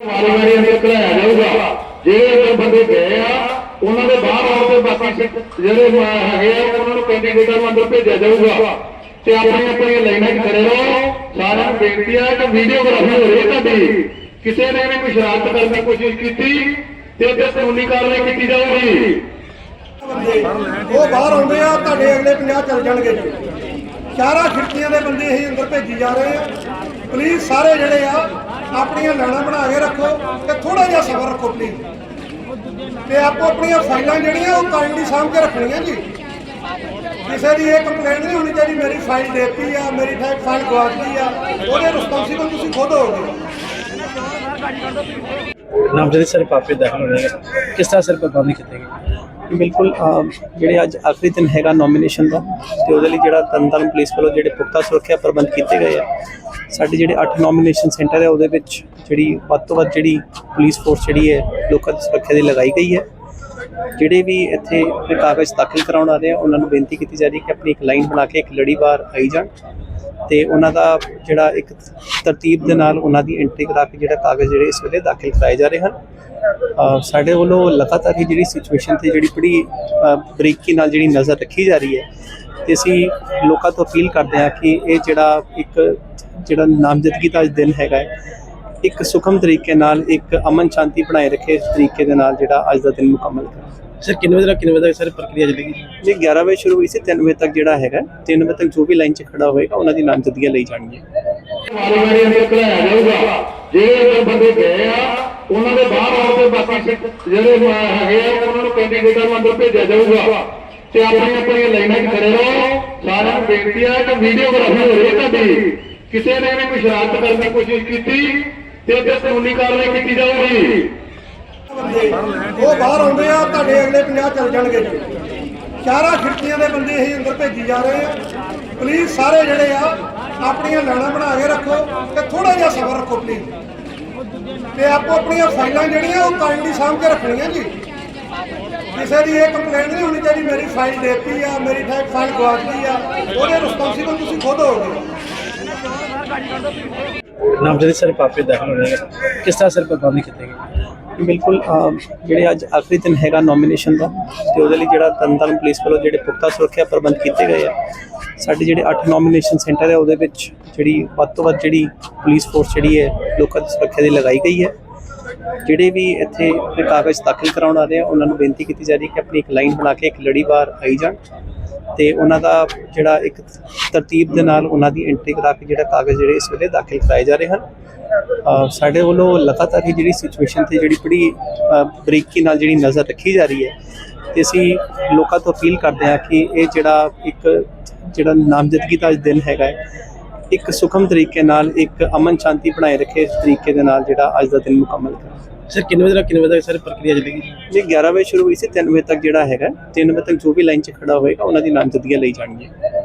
ਵਾਰੀ ਅੰਦਰ ਘਲਾਇਆ ਜਾਊਗਾ ਜਿਹੜੇ ਅੰਦਰ ਬੰਦੇ ਗਏ ਆ ਉਹਨਾਂ ਦੇ ਬਾਹਰ ਆਉਣ ਤੇ ਬਾਕੀ ਜਿਹੜੇ ਹੈਗੇ ਆ ਉਹਨਾਂ ਨੂੰ ਕੈਂਡੀਡੇਟਾਂ ਨੂੰ ਅੰਦਰ ਭੇਜਿਆ ਜਾਊਗਾ ਤੇ ਆਪਣੀਆਂ ਆਪਣੀਆਂ ਲਾਈਨਾਂ 'ਚ ਖੜੇ ਰਹੋ ਸਾਰਿਆਂ ਨੂੰ ਬੇਨਤੀ ਹੈ ਕਿ ਵੀਡੀਓਗ੍ਰਾਫੀ ਹੋ ਰਹੀ ਹੈ ਤੁਹਾਡੀ ਕਿਸੇ ਨੇ ਵੀ ਕੋਈ ਸ਼ਰਾਰਤ ਕਰਨ ਦੀ ਕੋਸ਼ਿਸ਼ ਕੀਤੀ ਤੇ ਉਹਦੇ ਕਾਨੂੰਨੀ ਕਾਰਵਾਈ ਕੀਤੀ ਜਾਊਗੀ ਉਹ ਬਾਹਰ ਆਉਂਦੇ ਆ, ਤੁਹਾਡੇ ਅਗਲੇ 50 ਚੱਲ ਜਾਣਗੇ। ਸਾਰਾ ਖਿੜਕੀਆਂ ਦੇ ਬੰਦੇ ਅਸੀਂ ਅੰਦਰ ਭੇਜੀ ਜਾ ਰਹੇ ਆ। ਪਲੀਜ਼ ਸਾਰੇ ਜਿਹੜੇ ਆ ਆਪਣੀਆਂ ਲਾਣਾ ਬਣਾ ਕੇ ਰੱਖੋ ਤੇ ਥੋੜਾ ਜਿਹਾ ਸਬਰ ਰੱਖੋ ਪਲੀਜ਼ ਤੇ ਆਪੋ ਆਪਣੀਆਂ ਫਾਈਲਾਂ ਜਿਹੜੀਆਂ ਉਹ ਕਾਇਮਲੀ ਸਾਂਭ ਕੇ ਰੱਖਣੀਆਂ ਜੀ। ਕਿਸੇ ਦੀ ਇਹ ਕੰਪਲੇਂਟ ਨਹੀਂ ਹੋਣੀ ਚਾਹੀਦੀ ਮੇਰੀ ਫਾਈਲ ਦੇਤੀ ਆ ਮੇਰੀ ਫਾਈਲ ਫਾਈਲ ਗਵਾਚ ਗਈ ਆ ਉਹਦੇ ਰਿਸਪੌਂਸੀਬਲ ਤੁਸੀਂ ਖੁਦ ਹੋਗੇ ਨਾਮਜ਼ਦਗੀ ਸਰ ਪਾਪੇ ਦਾਖਲ ਨੇ ਕਿਸ ਤਰ੍ਹਾਂ ਸਰ ਪ੍ਰਬੰਧ ਕੀਤੇ ਗਏ ਬਿਲਕੁਲ ਜਿਹੜੇ ਅੱਜ ਆਖਰੀ ਦਿਨ ਹੈਗਾ ਨੋਮੀਨੇਸ਼ਨ ਦਾ ਤੇ ਉਹਦੇ ਲਈ ਜਿਹੜਾ ਤਰਨਤਾਰਨ ਪੁਲਿਸ ਵੱਲੋਂ ਜਿਹੜੇ ਪੁਖਤਾ ਸੁਰੱਖਿਆ ਪ੍ਰਬੰਧ ਕੀਤੇ ਗਏ ਆ ਸਾਡੇ ਜਿਹੜੇ 8 ਨੋਮੀਨੇਸ਼ਨ ਸੈਂਟਰ ਹੈ, ਉਹਦੇ ਵਿੱਚ ਜਿਹੜੀ ਵੱਧ ਤੋਂ ਵੱਧ ਜਿਹੜੀ ਪੁਲਿਸ ਫੋਰਸ ਜਿਹੜੀ ਹੈ, ਲੋਕਾਂ ਦੀ ਸੁਰੱਖਿਆ ਦੀ ਲਗਾਈ ਗਈ ਹੈ। ਜਿਹੜੇ ਵੀ ਇੱਥੇ ਕਾਗਜ਼ ਦਾਖਲ ਕਰਾਉਣ ਆ ਰਹੇ ਆ, ਉਹਨਾਂ ਨੂੰ ਬੇਨਤੀ ਕੀਤੀ ਜਾ ਰਹੀ ਹੈ ਕਿ ਆਪਣੀ ਇੱਕ ਲਾਈਨ ਬਣਾ ਕੇ ਇੱਕ ਲੜੀਵਾਰ ਆਈ ਜਾਣ ਤੇ ਉਹਨਾਂ ਦਾ ਜਿਹੜਾ ਇੱਕ ਤਰਤੀਬ ਦੇ ਨਾਲ ਉਹਨਾਂ ਦੀ ਐਂਟਰੀ ਕਰਾ ਕੇ ਜਿਹੜਾ ਕਾਗਜ਼ ਜਿਹੜੇ ਇਸ ਵੇਲੇ ਦਾਖਲ ਕਰਾਏ ਜਾ ਰਹੇ ਹਨ। ਸਾਡੇ ਵੱਲੋਂ ਲਗਾਤਾਰ ਹੀ ਜਿਹੜੀ ਸਿਚੁਏਸ਼ਨ ਤੇ ਜਿਹੜੀ ਬੜੀ ਬਰੀਕੀ ਨਾਲ ਜਿਹੜੀ ਨਜ਼ਰ ਰੱਖੀ ਜਾ ਰਹੀ ਹੈ ਤੇ ਅਸੀਂ ਲੋਕਾਂ ਤੋਂ ਅਪੀਲ ਕਰਦੇ ਹਾਂ ਕਿ ਇਹ ਜਿਹੜਾ ਇੱਕ ਜਿਹੜਾ ਨਾਮਜ਼ਦਗੀ ਦਾ ਅੱਜ ਦਿਨ ਹੈਗਾ ਹੈ ਇੱਕ ਸੁਖਮ ਤਰੀਕੇ ਨਾਲ ਇੱਕ ਅਮਨ ਸ਼ਾਂਤੀ ਬਣਾਏ ਰੱਖੇ ਇਸ ਤਰੀਕੇ ਦੇ ਨਾਲ ਜਿਹੜਾ ਅੱਜ ਦਾ ਦਿਨ ਮੁਕੰਮਲ ਕਰਾਂ। ਸਰ ਕਿੰਨੇ ਵਜੇ ਤੱਕ ਕਿੰਨੇ ਵਜੇ ਤੱਕ ਸਰ ਪ੍ਰਕਿਰਿਆ ਚੱਲੇਗੀ? ਇਹ 11 ਵਜੇ ਸ਼ੁਰੂ ਹੋਈ ਸੀ 3 ਵਜੇ ਤੱਕ ਜਿਹੜਾ ਹੈਗਾ 3 ਵਜੇ ਤੱਕ ਜੋ ਵੀ ਲਾਈਨ 'ਚ ਖੜਾ ਹੋਏਗਾ ਉਹਨਾਂ ਦੀ ਨਾਮਜ਼ਦਗੀਆਂ ਲਈ ਜਾਣਗੀਆਂ। ਵਾਰੀ ਵਾਰੀ ਅੰਦਰ ਘਲਾਇਆ ਜਾਊਗਾ ਜਿਹੜੇ ਅੰਦਰ ਬੰਦੇ ਗਏ ਆ ਉਹਨਾਂ ਦੇ ਬਾਹਰ ਆਉਣ ਤੇ ਬਾਕੀ ਸਿੱਖ ਜਿਹੜੇ ਹੈਗੇ ਆ ਉਹਨਾਂ ਨੂੰ ਕੈਂਡੀਡੇਟਾਂ ਨੂੰ ਅੰਦਰ ਭੇਜਿਆ ਜਾਊਗਾ। ਤੇ ਆਪਣੀਆਂ ਆਪਣੀਆਂ ਲਾਈਨਾਂ 'ਚ ਰਹੋ। ਸਾਰਿਆਂ ਨੂੰ ਬੇਨਤੀ ਹੈ ਕਿ ਵੀਡੀਓਗ੍ਰਾਫੀ ਹੋ ਰਹੀ ਹੈ ਤੁਹਾਡੀ। ਕਿਸੇ ਨੇ ਵੀ ਕੋਈ ਸ਼ਰਾਰਤ ਕਰਨ ਦੀ ਕੋਸ਼ਿਸ਼ ਕੀਤੀ, ਤੇ ਉਹਦੇ ਕਾਨੂੰਨੀ ਕਾਰਵਾਈ ਕੀਤੀ ਜਾਊਗੀ। ਉਹ ਬਾਹਰ ਆਉਂਦੇ ਆ, ਤੁਹਾਡੇ ਅਗਲੇ 50 ਚੱਲ ਜਾਣਗੇ। ਚਾਰਾਂ ਖਿੜਕੀਆਂ ਦੇ ਬੰਦੇ ਅਸੀਂ ਅੰਦਰ ਭੇਜੀ ਜਾ ਰਹੇ ਆ। ਪਲੀਜ਼ ਸਾਰੇ ਜਿਹੜੇ ਆ, ਆਪਣੀਆਂ ਲਾਣਾ ਬਣਾ ਕੇ ਰੱਖੋ ਤੇ ਥੋੜਾ ਜਿਹਾ ਸਬਰ ਰੱਖੋ ਪਲੀਜ਼ ਤੇ ਆਪੋ ਆਪਣੀਆਂ ਫਾਈਲਾਂ ਜਿਹੜੀਆਂ, ਉਹ ਕਾਇਮਲੀ ਸਾਂਭ ਕੇ ਰੱਖਣੀਆਂ ਜੀ। ਕਿਸੇ ਦੀ ਇਹ ਕੰਪਲੇਂਟ ਨਹੀਂ ਹੋਣੀ ਚਾਹੀਦੀ ਮੇਰੀ ਫਾਈਲ ਦੇਤੀ ਆ ਮੇਰੀ ਫਾਈਲ ਫਾਈਲ ਗਵਾਚ ਗਈ ਆ ਉਹਦੇ ਰਿਸਪੌਂਸੀਬਲ ਤੁਸੀਂ ਖੁਦ ਹੋਗੇ ਨਾਮਜ਼ਦਗੀ ਸਰ ਪਾਪੇ ਦਾਖਲ ਹੋਣੇ ਕਿਸ ਤਰ੍ਹਾਂ ਸਰ ਪ੍ਰਬੰਧ ਕੀਤੇ ਗਏ ਬਿਲਕੁਲ ਜਿਹੜੇ ਅੱਜ ਆਖਰੀ ਦਿਨ ਹੈਗਾ ਨੋਮੀਨੇਸ਼ਨ ਦਾ ਤੇ ਉਹਦੇ ਲਈ ਜਿਹੜਾ ਤਰਨਤਾਰਨ ਪੁਲਿਸ ਵੱਲੋਂ ਜਿਹੜੇ ਪੁਖਤਾ ਸੁਰੱਖਿਆ ਪ੍ਰਬੰਧ ਕੀਤੇ ਗਏ ਆ ਸਾਡੇ ਜਿਹੜੇ 8 ਨੋਮੀਨੇਸ਼ਨ ਸੈਂਟਰ ਹੈ ਉਹਦੇ ਵਿੱਚ ਜਿਹੜੀ ਵੱਧ ਤੋਂ ਵੱਧ ਜਿਹੜੀ ਪੁਲਿਸ ਫੋਰਸ ਜਿਹੜੀ ਹੈ ਲੋਕਾਂ ਦੀ ਸੁਰੱਖਿਆ ਦੀ ਲਗਾਈ ਗਈ ਹੈ। ਜਿਹੜੇ ਵੀ ਇੱਥੇ ਕਾਗਜ਼ ਦਾਖਲ ਕਰਾਉਣ ਆ ਰਹੇ ਆ, ਉਹਨਾਂ ਨੂੰ ਬੇਨਤੀ ਕੀਤੀ ਜਾ ਰਹੀ ਹੈ ਕਿ ਆਪਣੀ ਇੱਕ ਲਾਈਨ ਬਣਾ ਕੇ ਇੱਕ ਲੜੀਵਾਰ ਆਈ ਜਾਣ ਤੇ ਉਹਨਾਂ ਦਾ ਜਿਹੜਾ ਇੱਕ ਤਰਤੀਬ ਦੇ ਨਾਲ ਉਹਨਾਂ ਦੀ ਐਂਟਰੀ ਕਰਾ ਕੇ ਜਿਹੜਾ ਕਾਗਜ਼ ਜਿਹੜੇ ਇਸ ਵੇਲੇ ਦਾਖਲ ਕਰਾਏ ਜਾ ਰਹੇ ਹਨ। ਸਾਡੇ ਵੱਲੋਂ ਲਗਾਤਾਰ ਹੀ ਜਿਹੜੀ ਸਿਚੁਏਸ਼ਨ ਤੇ ਜਿਹੜੀ ਬੜੀ ਬਰੀਕੀ ਨਾਲ ਜਿਹੜੀ ਨਜ਼ਰ ਰੱਖੀ ਜਾ ਰਹੀ ਹੈ ਤੇ ਅਸੀਂ ਲੋਕਾਂ ਤੋਂ ਅਪੀਲ ਕਰਦੇ ਹਾਂ ਕਿ ਇਹ ਜਿਹੜਾ ਇੱਕ, ਜਿਹੜਾ ਨਾਮਜ਼ਦਗੀ ਦਾ ਦਿਨ ਹੈਗਾ ਹੈ ਇੱਕ ਸੁਖਮ ਤਰੀਕੇ ਨਾਲ ਇੱਕ ਅਮਨ ਸ਼ਾਂਤੀ ਬਣਾਏ ਰੱਖੇ ਇਸ ਤਰੀਕੇ ਦੇ ਨਾਲ ਜਿਹੜਾ ਅੱਜ ਦਾ ਦਿਨ ਮੁਕੰਮਲ ਕਰਾਂ ਸਰ ਕਿੰਨੇ ਵਜੇ ਤੱਕ ਕਿੰਨੇ ਵਜੇ ਤੱਕ ਸਰ ਪ੍ਰਕਿਰਿਆ ਚੱਲੇਗੀ? ਇਹ 11 ਵਜੇ ਸ਼ੁਰੂ ਹੋਈ ਸੀ 3 ਵਜੇ ਤੱਕ ਜਿਹੜਾ ਹੈਗਾ 3 ਵਜੇ ਤੱਕ ਜੋ ਵੀ ਲਾਈਨ 'ਚ ਖੜਾ ਹੋਏਗਾ ਉਹਨਾਂ ਦੀ ਨਾਮਜ਼ਦਗੀਆਂ ਲਈ ਜਾਣਗੀਆਂ।